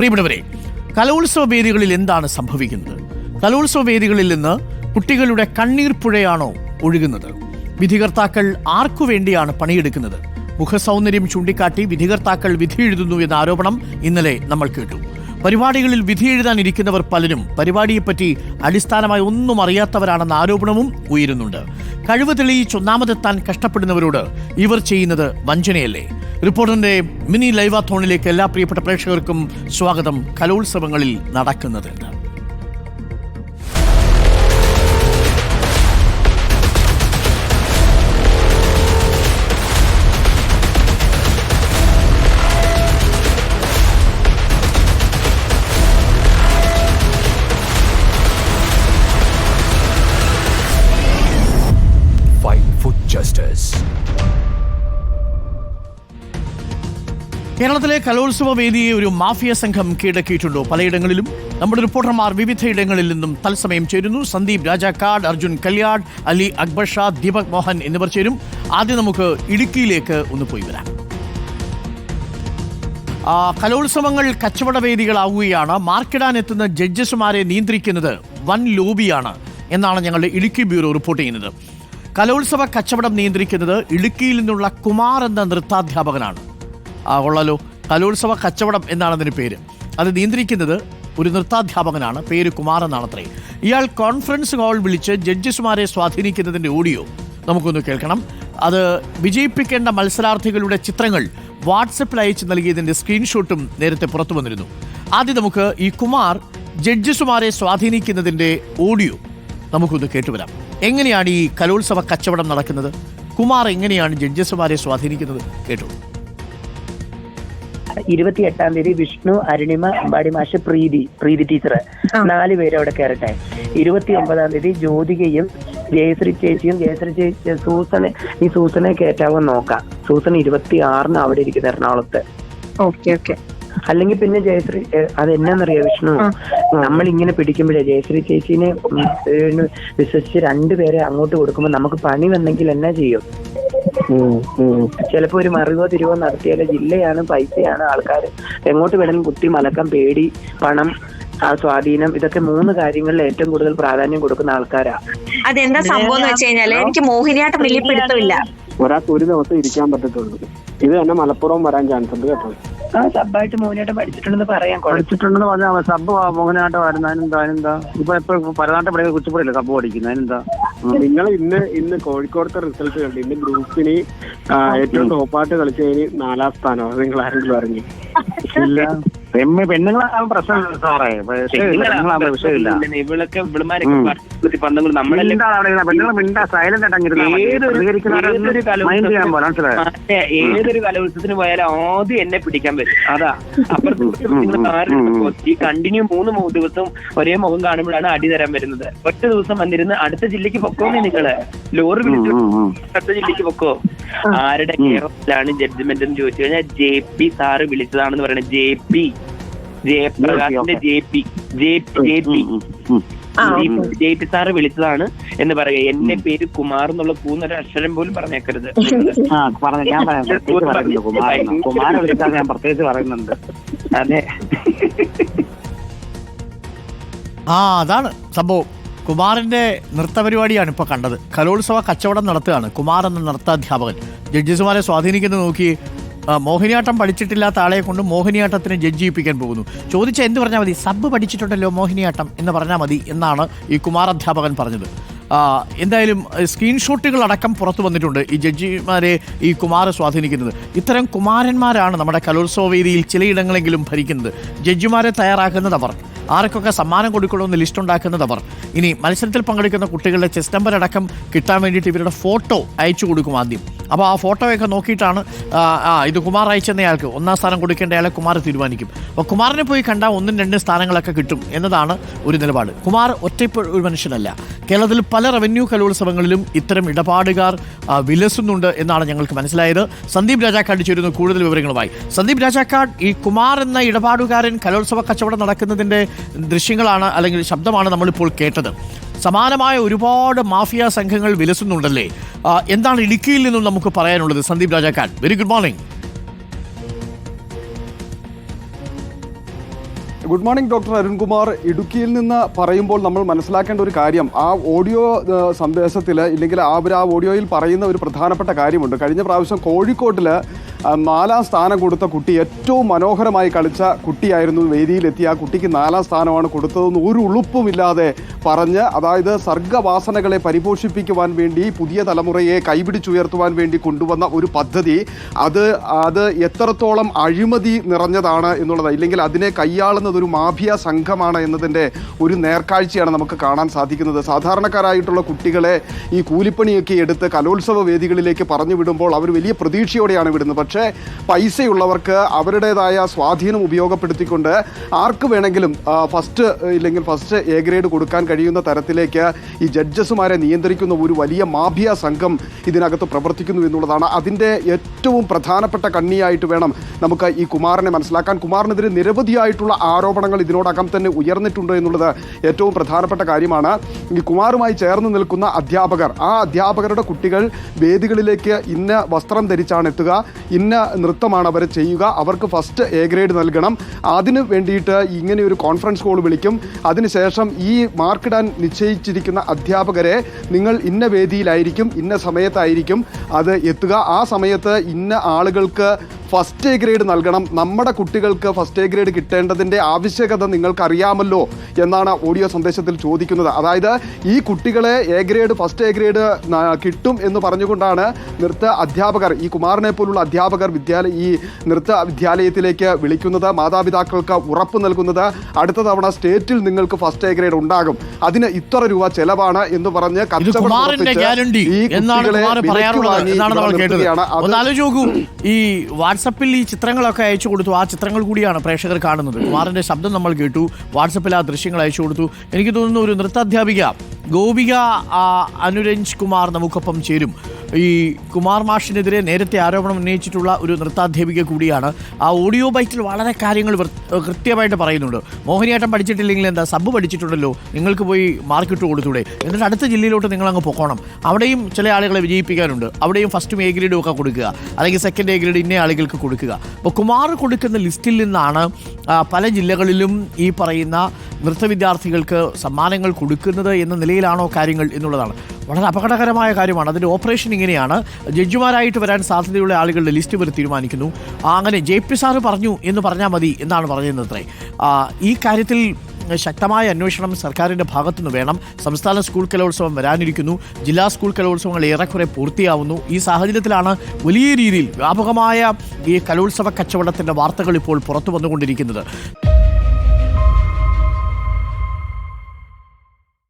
പ്രിയപ്പെട്ടവരെ കലോത്സവ വേദികളിൽ എന്താണ് സംഭവിക്കുന്നത്? കലോത്സവ വേദികളിൽ നിന്ന് കുട്ടികളുടെ കണ്ണീർ പുഴയാണോ ഒഴുകുന്നത്? വിധികർത്താക്കൾ ആർക്കു വേണ്ടിയാണ് പണിയെടുക്കുന്നത്? മുഖസൗന്ദര്യം ചൂണ്ടിക്കാട്ടി വിധികർത്താക്കൾ വിധി എഴുതുന്നു എന്ന ആരോപണം ഇന്നലെ നമ്മൾ കേട്ടു. പരിപാടികളിൽ വിധി എഴുതാനിരിക്കുന്നവർ പലരും പരിപാടിയെപ്പറ്റി അടിസ്ഥാനമായി ഒന്നും അറിയാത്തവരാണെന്ന ആരോപണവും ഉയരുന്നുണ്ട്. കഴിവ് തെളിയിച്ച് ഒന്നാമതെത്താൻ കഷ്ടപ്പെടുന്നവരോട് ഇവർ ചെയ്യുന്നത് വഞ്ചനയല്ലേ? റിപ്പോർട്ടറിന്റെ മിനി ലൈവാത്തോണിലേക്ക് എല്ലാ പ്രിയപ്പെട്ട പ്രേക്ഷകർക്കും സ്വാഗതം. കലോത്സവങ്ങളിൽ നടക്കുന്നത് fight കേരളത്തിലെ കലോത്സവ വേദിയെ ഒരു മാഫിയ സംഘം കീഴടക്കിയിട്ടുണ്ടോ. പലയിടങ്ങളിലും നമ്മുടെ റിപ്പോർട്ടർമാർ വിവിധയിടങ്ങളിൽ നിന്നും തത്സമയം ചേരുന്നു. സന്ദീപ് രാജാക്കാട് അർജുൻ കല്യാട് അലി അക്ബർ ഷാ ദീപക് മോഹൻ എന്നിവർ ചേരും. ആദ്യം നമുക്ക് ഇടുക്കിയിലേക്ക് ഒന്ന് പോയി വരാം. കലോത്സവങ്ങൾ കച്ചവട വേദികളാവുകയാണ്. മാർക്കിടാൻ എത്തുന്ന ജഡ്ജസുമാരെ നിയന്ത്രിക്കുന്നത് വൻ ലോബിയാണ് എന്നാണ് ഞങ്ങളുടെ ഇടുക്കി ബ്യൂറോ റിപ്പോർട്ട് ചെയ്യുന്നത്. കലോത്സവ കച്ചവടം നിയന്ത്രിക്കുന്നത് ഇടുക്കിയിൽ നിന്നുള്ള കുമാർ എന്ന നൃത്താധ്യാപകനാണ്. ആ കൊള്ളാലോ. കലോത്സവ കച്ചവടം എന്നാണ് അതിന് പേര്. അത് നിയന്ത്രിക്കുന്നത് ഒരു നൃത്താധ്യാപകനാണ് പേര് കുമാർ എന്നാണത്രേ ഇയാൾ കോൺഫറൻസ് ഹാൾ വിളിച്ച് ജഡ്ജസുമാരെ സ്വാധീനിക്കുന്നതിന്റെ ഓഡിയോ നമുക്കൊന്ന് കേൾക്കണം. അത് വിജയിപ്പിക്കേണ്ട മത്സരാർത്ഥികളുടെ ചിത്രങ്ങൾ വാട്സപ്പിൽ അയച്ച് നൽകിയതിന്റെ സ്ക്രീൻഷോട്ടും നേരത്തെ പുറത്തു വന്നിരുന്നു. ആദ്യം നമുക്ക് ഈ കുമാർ ജഡ്ജസുമാരെ സ്വാധീനിക്കുന്നതിന്റെ ഓഡിയോ നമുക്കൊന്ന് കേട്ടുവരാം എങ്ങനെയാണ് ഈ കലോത്സവ കച്ചവടം നടക്കുന്നത്? കുമാർ എങ്ങനെയാണ് ജഡ്ജസുമാരെ സ്വാധീനിക്കുന്നത്? കേട്ടു. ഇരുപത്തി എട്ടാം തീയതി വിഷ്ണു അരുണിമ അമ്പാടി മാഷ് പ്രീതി പ്രീതി ടീച്ചർ നാല് പേര് അവിടെ കയറട്ടെ ഇരുപത്തി ഒമ്പതാം തീയതി ജ്യോതികയും ജയശ്രീ ചേച്ചിയും ജയശ്രീ ചേച്ചി സൂസനെ ഈ സൂസനെ കയറ്റാവോ നോക്കാം. സൂസൻ ഇരുപത്തി ആറിന് അവിടെ ഇരിക്കുന്നത് എറണാകുളത്ത്. Okay okay. അല്ലെങ്കിൽ പിന്നെ ജയശ്രീ അത് അതെന്നാന്നറിയോ വിഷ്ണു? നമ്മൾ ഇങ്ങനെ പിടിക്കുമ്പോഴേ ജയശ്രീ ചേച്ചീനെ വിശ്വസിച്ച് രണ്ടുപേരെ അങ്ങോട്ട് കൊടുക്കുമ്പോൾ നമുക്ക് പണി വന്നെങ്കിൽ എന്നാ ചെയ്യും? ചിലപ്പോ ഒരു മറിവോ തിരിവോ നടത്തിയാലോ ജില്ലയാണ് പൈസയാണ് ആൾക്കാർ എങ്ങോട്ട് വേണമെങ്കിലും കുത്തി മലക്കം പേടി പണം ആ സ്വാധീനം ഇതൊക്കെ മൂന്ന് കാര്യങ്ങളിൽ ഏറ്റവും കൂടുതൽ പ്രാധാന്യം കൊടുക്കുന്ന ആൾക്കാരാ. അതെന്താ സംഭവം എന്ന് വെച്ച് കഴിഞ്ഞാൽ എനിക്ക് മോഹിനിയാട്ടം വലിയ പിടുത്തമില്ല. ഒരാൾക്ക് ഒരു ദിവസം ഇരിക്കാൻ പറ്റത്തുള്ളൂ. ഇത് തന്നെ മലപ്പുറം വരാൻ ചാൻസ് ഉണ്ട് കേട്ടോ. ആ സബ്ബായിട്ട് മോഹിനിയാട്ടം പഠിച്ചിട്ടുണ്ടെന്ന് പറയാം പഠിച്ചിട്ടുണ്ടെന്ന് പറഞ്ഞാൽ സബ് മോഹനാട്ടമായിരുന്നു അതിനെന്താ അതിനെന്താ? ഇപ്പൊ എപ്പോഴും പരനാട്ടം പഠിക്കുന്ന കുച്ചിപ്പുറയില്ല സബ് പഠിക്കുന്നത് അതിനെന്താ? നിങ്ങൾ ഇന്ന് ഇന്ന് കോഴിക്കോടത്തെ റിസൾട്ട് കണ്ടു? ഇന്ന് ഗ്രൂപ്പിന് ഏറ്റവും ടോപ്പായിട്ട് കളിച്ചതിന് നാലാം സ്ഥാനം നിങ്ങൾ ആരെങ്കിലും അറിഞ്ഞു ഇല്ല. പെണ്ണ് പെണ്ണുങ്ങളാണ് പ്രശ്നം സാറേ. പെണ്ണുങ്ങളാണ് വിഷയമില്ല. ഇവളൊക്കെ ഇവിടുമാരൊക്കെ പന്തങ്ങൾ നമ്മളല്ലേ മിണ്ടാ പെണ്ണുങ്ങൾ സൈലന്റ് ആയിട്ട് ഏതൊരു കലോത്സവത്തിന് പോയാലും ആദ്യം എന്നെ പിടിക്കാൻ പറ്റും അതാ. അപ്പുറത്ത് ഈ കണ്ടിന്യൂ മൂന്ന് മൂന്ന് ദിവസം ഒരേ മുഖം കാണുമ്പോഴാണ് അടി തരാൻ വരുന്നത്. ഒറ്റ ദിവസം വന്നിരുന്ന് അടുത്ത ജില്ലക്ക് പൊക്കോന്നേ നിങ്ങൾ? ലോറി വിളിച്ചു? അടുത്ത ജില്ലക്ക് പൊക്കോ? ആരുടെ കേരളത്തിലാണ് ജഡ്ജ്മെന്റ് എന്ന് ചോദിച്ചു കഴിഞ്ഞാൽ ജെ പി സാറ് വിളിച്ചതാണെന്ന് പറയുന്നത് J P. ജയപ്രകാശിന്റെ J P J J P ആ, ജെ പി സാറ് വിളിച്ചതാണ് എന്ന് പറയുക. എന്റെ പേര് കുമാർ എന്നുള്ള കൂന്നൊരു അക്ഷരം പോലും പറഞ്ഞേക്കരുത്. ഞാൻ വിളിച്ചാൽ ഞാൻ പ്രത്യേകിച്ച് പറയുന്നുണ്ട്. അതെ. ആ അതാണ് സംഭവം. കുമാറിന്റെ നൃത്തപരിപാടിയാണ് ഇപ്പോൾ കണ്ടത്. കലോത്സവ കച്ചവടം നടത്തുകയാണ് കുമാർ എന്ന നൃത്താധ്യാപകൻ. ജഡ്ജസുമാരെ സ്വാധീനിക്കുന്നത് നോക്കി മോഹിനിയാട്ടം പഠിച്ചിട്ടില്ലാത്ത ആളെ കൊണ്ട് മോഹിനിയാട്ടത്തിന് ജഡ്ജ് പോകുന്നു. ചോദിച്ചാൽ എന്ത് പറഞ്ഞാൽ മതി? സബ് പഠിച്ചിട്ടുണ്ടല്ലോ മോഹിനിയാട്ടം എന്ന് പറഞ്ഞാൽ മതി എന്നാണ് ഈ കുമാർ അധ്യാപകൻ പറഞ്ഞത് എന്തായാലും സ്ക്രീൻഷോട്ടുകൾ അടക്കം പുറത്തു വന്നിട്ടുണ്ട് ഈ ജഡ്ജിമാരെ ഈ കുമാർ സ്വാധീനിക്കുന്നത്. ഇത്തരം കുമാരന്മാരാണ് നമ്മുടെ കലോത്സവ വേദിയിൽ ചിലയിടങ്ങളെങ്കിലും ഭരിക്കുന്നത്. ജഡ്ജിമാരെ തയ്യാറാക്കുന്നത് അവർ. ആർക്കൊക്കെ സമ്മാനം കൊടുക്കണമെന്ന് ലിസ്റ്റ് ഉണ്ടാക്കുന്നത് അവർ. ഇനി മത്സരത്തിൽ പങ്കെടുക്കുന്ന കുട്ടികളുടെ ചെസ് നമ്പർ അടക്കം കിട്ടാൻ വേണ്ടിയിട്ട് ഇവരുടെ ഫോട്ടോ അയച്ചു കൊടുക്കും ആദ്യം. അപ്പോൾ ആ ഫോട്ടോയൊക്കെ നോക്കിയിട്ടാണ് ആ, ഇത് കുമാർ അയച്ചെന്നയാൾക്ക് ഒന്നാം സ്ഥാനം കൊടുക്കേണ്ട അയാളെ കുമാർ തീരുമാനിക്കും. അപ്പോൾ കുമാറിനെ പോയി കണ്ടാൽ ഒന്നും രണ്ടും സ്ഥാനങ്ങളൊക്കെ കിട്ടും എന്നതാണ് ഒരു നിലപാട്. കുമാർ ഒറ്റ ഒരു മനുഷ്യനല്ല. കേരളത്തിൽ പല റവന്യൂ കലോത്സവങ്ങളിലും ഇത്തരം ഇടപാടുകാർ വിലസുന്നുണ്ട് എന്നാണ് ഞങ്ങൾക്ക് മനസ്സിലായത്. സന്ദീപ് രാജാക്കാട് ചേരുന്നു കൂടുതൽ വിവരങ്ങളുമായി. സന്ദീപ് രാജാക്കാട് ഈ കുമാർ എന്ന ഇടപാടുകാരൻ കലോത്സവ കച്ചവടം നടക്കുന്നതിന്റെ ദൃശ്യങ്ങളാണ് അല്ലെങ്കിൽ ശബ്ദമാണ് നമ്മളിപ്പോൾ കേട്ടത്. സമാനമായ ഒരുപാട് മാഫിയ സംഘങ്ങൾ വിലസുന്നുണ്ടല്ലേ? എന്താണ് ഇടുക്കിയിൽ നിന്നും നമുക്ക് പറയാനുള്ളത്? Sandeep Rajakkad very good morning good morning doctor Arunkumar ഇടുക്കിയിൽ നിന്ന് പറയുമ്പോൾ നമ്മൾ മനസ്സിലാക്കേണ്ട ഒരു കാര്യം. ആ ഓഡിയോ സന്ദേശത്തിൽ ഇല്ലെങ്കിൽ ആ ഒരു ആ ഓഡിയോയിൽ പറയുന്ന ഒരു പ്രധാനപ്പെട്ട കാര്യമുണ്ട്. കഴിഞ്ഞ പ്രാവശ്യം കോഴിക്കോട്ടിൽ നാലാം സ്ഥാനം കൊടുത്ത കുട്ടി ഏറ്റവും മനോഹരമായി കളിച്ച കുട്ടിയായിരുന്നു വേദിയിലെത്തി ആ കുട്ടിക്ക് നാലാം സ്ഥാനമാണ് കൊടുത്തതെന്ന് ഒരു ഉളുപ്പുമില്ലാതെ പറഞ്ഞ് അതായത് സർഗവാസനകളെ പരിപോഷിപ്പിക്കുവാൻ വേണ്ടി പുതിയ തലമുറയെ കൈപിടിച്ചുയർത്തുവാൻ വേണ്ടി കൊണ്ടുവന്ന ഒരു പദ്ധതി. അത് അത് എത്രത്തോളം അഴിമതി നിറഞ്ഞതാണ് എന്നുള്ളത് ഇല്ലെങ്കിൽ അതിനെ കൈയാളുന്നത് ഒരു മാഫിയ സംഘമാണ് എന്നതിന്റെ ഒരു നേർക്കാഴ്ചയാണ് നമുക്ക് കാണാൻ സാധിക്കുന്നത്. സാധാരണക്കാരായിട്ടുള്ള കുട്ടികളെ ഈ കൂലിപ്പണിയൊക്കെ എടുത്ത് കലോത്സവ വേദികളിലേക്ക് പറഞ്ഞു വിടുമ്പോൾ അവർ വലിയ പ്രതീക്ഷയോടെയാണ് വിടുന്നത്. പക്ഷേ പൈസയുള്ളവർക്ക് അവരുടേതായ സ്വാധീനം ഉപയോഗപ്പെടുത്തിക്കൊണ്ട് ആർക്ക് വേണമെങ്കിലും ഫസ്റ്റ് ഇല്ലെങ്കിൽ ഫസ്റ്റ് എ ഗ്രേഡ് കൊടുക്കാൻ കഴിയുന്ന തരത്തിലേക്ക് ഈ ജഡ്ജസുമാരെ നിയന്ത്രിക്കുന്ന ഒരു വലിയ മാഫിയ സംഘം ഇതിനകത്ത് പ്രവർത്തിക്കുന്നു എന്നുള്ളതാണ്. അതിന്റെ ഏറ്റവും പ്രധാനപ്പെട്ട കണ്ണിയായിട്ട് വേണം നമുക്ക് ഈ കുമാറിനെ മനസ്സിലാക്കാൻ. കുമാറിനെതിരെ നിരവധിയായിട്ടുള്ള ആരോപണങ്ങൾ ഇതിനോടകം തന്നെ ഉയർന്നിട്ടുണ്ട് എന്നുള്ളത് ഏറ്റവും പ്രധാനപ്പെട്ട കാര്യമാണ്. ഈ കുമാറുമായി ചേർന്ന് നിൽക്കുന്ന അധ്യാപകർ ആ അധ്യാപകരുടെ കുട്ടികൾ വേദികളിലേക്ക് ഇന്ന വസ്ത്രം ധരിച്ചാണ് എത്തുക ഇന്ന നൃത്തമാണ് അവർ ചെയ്യുക. അവർക്ക് ഫസ്റ്റ് എ ഗ്രേഡ് നൽകണം. അതിന് വേണ്ടിയിട്ട് ഇങ്ങനെ ഒരു കോൺഫറൻസ് കോൾ വിളിക്കും. അതിനുശേഷം ഈ മാർക്കിടാൻ നിശ്ചയിച്ചിരിക്കുന്ന അധ്യാപകരെ നിങ്ങൾ ഇന്ന വേദിയിലായിരിക്കും ഇന്ന സമയത്തായിരിക്കും അത് എത്തുക. ആ സമയത്ത് ഇന്ന ആളുകൾക്ക് ഫസ്റ്റ് എ ഗ്രേഡ് നൽകണം. നമ്മുടെ കുട്ടികൾക്ക് ഫസ്റ്റ് എ ഗ്രേഡ് കിട്ടേണ്ടതിന്റെ ആവശ്യകത നിങ്ങൾക്ക് അറിയാമല്ലോ എന്നാണ് ഓഡിയോ സന്ദേശത്തിൽ ചോദിക്കുന്നത്. അതായത് ഈ കുട്ടികളെ A grade first A grade കിട്ടും എന്ന് പറഞ്ഞുകൊണ്ടാണ് നൃത്ത അധ്യാപകർ ഈ കുമാറിനെ പോലുള്ള അധ്യാപകർ വിദ്യാലയ ഈ നൃത്ത വിദ്യാലയത്തിലേക്ക് വിളിക്കുന്നത്. മാതാപിതാക്കൾക്ക് ഉറപ്പ് നൽകുന്നത് അടുത്ത തവണ സ്റ്റേറ്റിൽ നിങ്ങൾക്ക് ഫസ്റ്റ് എ ഗ്രേഡ് ഉണ്ടാകും. അതിന് ഇത്ര രൂപ ചെലവാണ് എന്ന് പറഞ്ഞ് കച്ചവടം ഈ എന്നാണ് കുട്ടികളെ പറയാറുള്ളത് വാങ്ങി എന്നാണ് നമ്മൾ കേട്ടത്. നിർത്തുകയാണ്. അത് ഈ വാട്സപ്പിൽ ഈ ചിത്രങ്ങളൊക്കെ അയച്ചു കൊടുത്തു. ആ ചിത്രങ്ങൾ കൂടിയാണ് പ്രേക്ഷകർ കാണുന്നത്. കുമാറിന്റെ ശബ്ദം നമ്മൾ കേട്ടു. വാട്സപ്പിൽ ആ ദൃശ്യങ്ങൾ അയച്ചു കൊടുത്തു. എനിക്ക് തോന്നുന്നു ഒരു നൃത്താധ്യാപിക ഗോപിക അനുരഞ്ജ് കുമാർ നമുക്കൊപ്പം ചേരും. ഈ കുമാർ മാഷിനെതിരെ നേരത്തെ ആരോപണം ഉന്നയിച്ചിട്ടുള്ള ഒരു നൃത്താധ്യാപിക കൂടിയാണ്. ആ ഓഡിയോ ബൈറ്റിൽ വളരെ കാര്യങ്ങൾ കൃത്യമായിട്ട് പറയുന്നുണ്ട്. മോഹിനിയാട്ടം പഠിച്ചിട്ടില്ലെങ്കിൽ എന്താ സബ് പഠിച്ചിട്ടുണ്ടല്ലോ നിങ്ങൾക്ക് പോയി മാർക്കിട്ട് കൊടുത്തൂടെ. എന്നിട്ട് അടുത്ത ജില്ലയിലോട്ട് നിങ്ങൾ അങ്ങ് പൊക്കോണം അവിടെയും ചില ആളുകളെ വിജയിപ്പിക്കാനുണ്ട്. അവിടെയും ഫസ്റ്റ് എ ഗ്രേഡും ഒക്കെ കൊടുക്കുക. അല്ലെങ്കിൽ സെക്കൻഡ് എ ഗ്രേഡ് ഇന്ന ആളുകൾക്ക് കൊടുക്കുക. അപ്പോൾ കുമാർ കൊടുക്കുന്ന ലിസ്റ്റിൽ നിന്നാണ് പല ജില്ലകളിലും ഈ പറയുന്ന നൃത്ത വിദ്യാർത്ഥികൾക്ക് സമ്മാനങ്ങൾ കൊടുക്കുന്നത് എന്ന നിലയിലാണോ കാര്യങ്ങൾ എന്നുള്ളതാണ്. വളരെ അപകടകരമായ കാര്യമാണ്. അതിന്റെ ഓപ്പറേഷൻ ഇങ്ങനെയാണ്. ജഡ്ജിമാരായിട്ട് വരാൻ സാധ്യതയുള്ള ആളുകളുടെ ലിസ്റ്റ് ഇവർ തീരുമാനിക്കുന്നു. അങ്ങനെ ജെ പി സാറ് പറഞ്ഞു എന്ന് പറഞ്ഞാൽ മതി എന്നാണ് പറയുന്നത് അത്രേ ഈ കാര്യത്തിൽ ശക്തമായ അന്വേഷണം സർക്കാരിന്റെ ഭാഗത്തുനിന്ന് വേണം. സംസ്ഥാന സ്കൂൾ കലോത്സവം വരാനിരിക്കുന്നു. ജില്ലാ സ്കൂൾ കലോത്സവങ്ങൾ ഏറെക്കുറെ പൂർത്തിയാവുന്നു. ഈ സാഹചര്യത്തിലാണ് വലിയ രീതിയിൽ വ്യാപകമായ ഈ കലോത്സവ കച്ചവടത്തിന്റെ വാർത്തകൾ ഇപ്പോൾ പുറത്തു വന്നുകൊണ്ടിരിക്കുന്നത്.